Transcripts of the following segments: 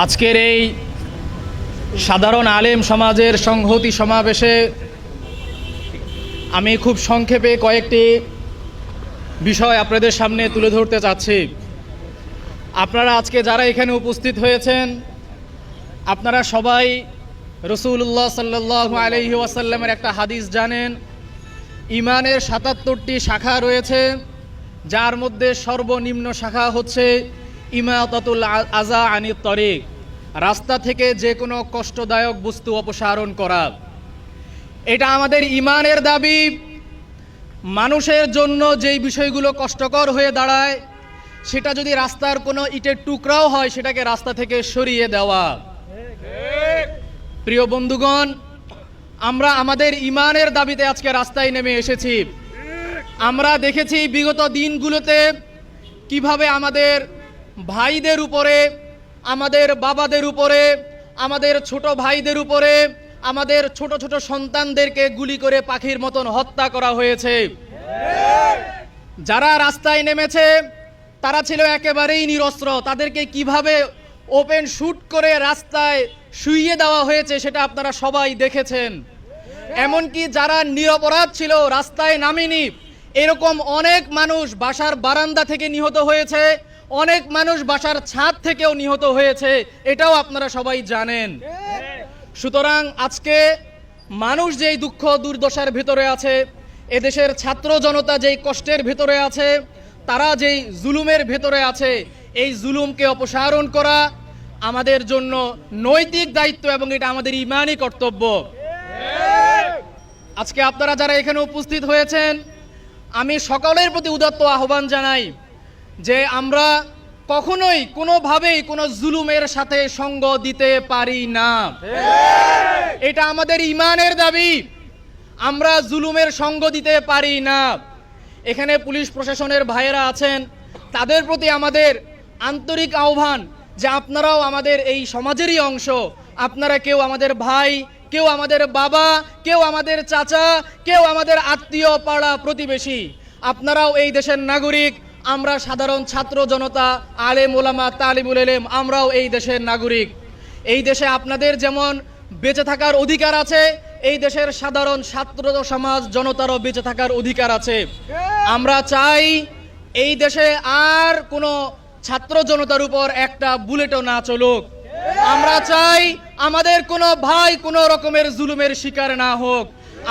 আজকের এই সাধারণ আলেম সমাজের সংহতি সমাবেশে আমি খুব সংক্ষেপে কয়েকটি বিষয় আপনাদের সামনে তুলে ধরতে চাচ্ছি। আপনারা আজকে যারা এখানে উপস্থিত হয়েছেন, আপনারা সবাই রসুল্লাহ সাল্লাহ আলহি ওয়াসাল্লামের একটা হাদিস জানেন। ইমানের সাতাত্তরটি শাখা রয়েছে, যার মধ্যে সর্বনিম্ন শাখা হচ্ছে ইমাতাতুল আজা আনি তরিক, রাস্তা থেকে যে কোনো কষ্টদায়ক বস্তু অপসারণ করা। এটা আমাদের ইমানের দাবি। মানুষের জন্য যেই বিষয়গুলো কষ্টকর হয়ে দাঁড়ায়, সেটা যদি রাস্তার কোনো ইটের টুকরাও হয়, সেটাকে রাস্তা থেকে সরিয়ে দেওয়া। প্রিয় বন্ধুগণ, আমরা আমাদের ইমানের দাবিতে আজকে রাস্তায় নেমে এসেছি। আমরা দেখেছি বিগত দিনগুলোতে কীভাবে আমাদের ভাইদের উপরে, আমাদের বাবাদের উপরে, আমাদের ছোট ভাইদের উপরে, আমাদের ছোট ছোট সন্তানদেরকে গুলি করে পাখির মতন হত্যা করা হয়েছে। যারা রাস্তায় নেমেছে, তারা ছিল একেবারেই নিরস্ত্র। তাদেরকে কীভাবে ওপেন শুট করে রাস্তায় শুইয়ে দেওয়া হয়েছে, সেটা আপনারা সবাই দেখেছেন। এমনকি যারা নিরপরাধ ছিল, রাস্তায় নামেনি, এরকম অনেক মানুষ বাসার বারান্দা থেকে নিহত হয়েছে। অনেক মানুষ বাসার ছাদ থেকেও নিহত হয়েছে, এটাও আপনারা সবাই জানেন। সুতরাং আজকে মানুষ যেই দুঃখ, দুর্দশার ভিতরে আছে, এদেশের ছাত্র জনতা যেই কষ্টের ভিতরে আছে, তারা যেই জুলুমের ভেতরে আছে, এই জুলুমকে অপসারণ করা আমাদের জন্য নৈতিক দায়িত্ব এবং এটা আমাদের ইমানই কর্তব্য। আজকে আপনারা যারা এখানে উপস্থিত হয়েছেন, আমি সকলের প্রতি উদাত্ত আহ্বান জানাই। যে আমরা কখনোই কোনোভাবেই কোনো জুলুমের সাথে সঙ্গ দিতে পারি না। এটা আমাদের ইমানের দাবি। আমরা জুলুমের সঙ্গ দিতে পারি না। এখানে পুলিশ প্রশাসনের ভাইয়েরা আছেন। তাদের প্রতি আমাদের আন্তরিক আহ্বান যে আপনারাও আমাদের এই সমাজেরই অংশ। আপনারা কেউ আমাদের ভাই, কেউ আমাদের বাবা, কেউ আমাদের চাচা, কেউ আমাদের আত্মীয় পাড়া প্রতিবেশী। আপনারাও এই দেশের নাগরিক আমরা সাধারণ ছাত্র জনতা, আলেম, ওলামা, তালিমুল এলেম আমরাও এই দেশের নাগরিক। এই দেশে আপনাদের যেমন বেঁচে থাকার অধিকার আছে, এই দেশের সাধারণ ছাত্র সমাজ জনতারও বেঁচে থাকার অধিকার আছে। আমরা চাই এই দেশে আর কোনো ছাত্র জনতার উপর একটা বুলেটও না চলুক। আমরা চাই আমাদের কোনো ভাই কোনো রকমের জুলুমের শিকার না হোক।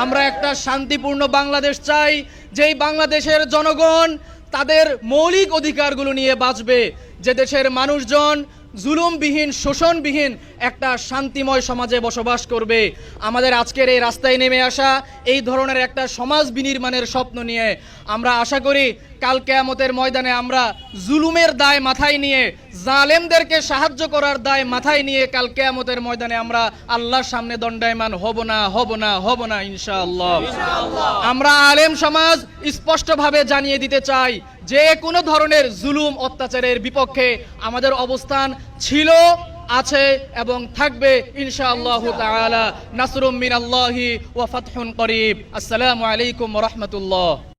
আমরা একটা শান্তিপূর্ণ বাংলাদেশ চাই, যেই বাংলাদেশের জনগণ তাদের মৌলিক অধিকারগুলো নিয়ে বাঁচবে। যে দেশের মানুষজন জুলুমবিহীন, শোষণবিহীন একটা শান্তিময় সমাজে বসবাস করবে। আমাদের আজকের এই রাস্তায় নেমে আসা এই ধরনের একটা সমাজ বিনির্মাণের স্বপ্ন নিয়ে আমরা আশা করি কাল কেয়ামতের ময়দানে আমরা জুলুমের দায় মাথায় নিয়ে, জালেমদেরকে সাহায্য করার দায় মাথায় নিয়ে কাল কেয়ামতের ময়দানে আমরা আল্লাহর সামনে দণ্ডায়মান হব না হব না হব না, ইনশাআল্লাহ। আমরা আলেম সমাজ স্পষ্টভাবে জানিয়ে দিতে চাই যে কোনো ধরনের জুলুম, অত্যাচারের বিপক্ষে আমাদের অবস্থান ছিল, আছে এবং থাকবে, ইনশাআল্লাহ তাআলা। নাসরুম মিনাল্লাহি ওয়া ফাতহুন করিব। আসসালামু আলাইকুম ওয়া রাহমাতুল্লাহ।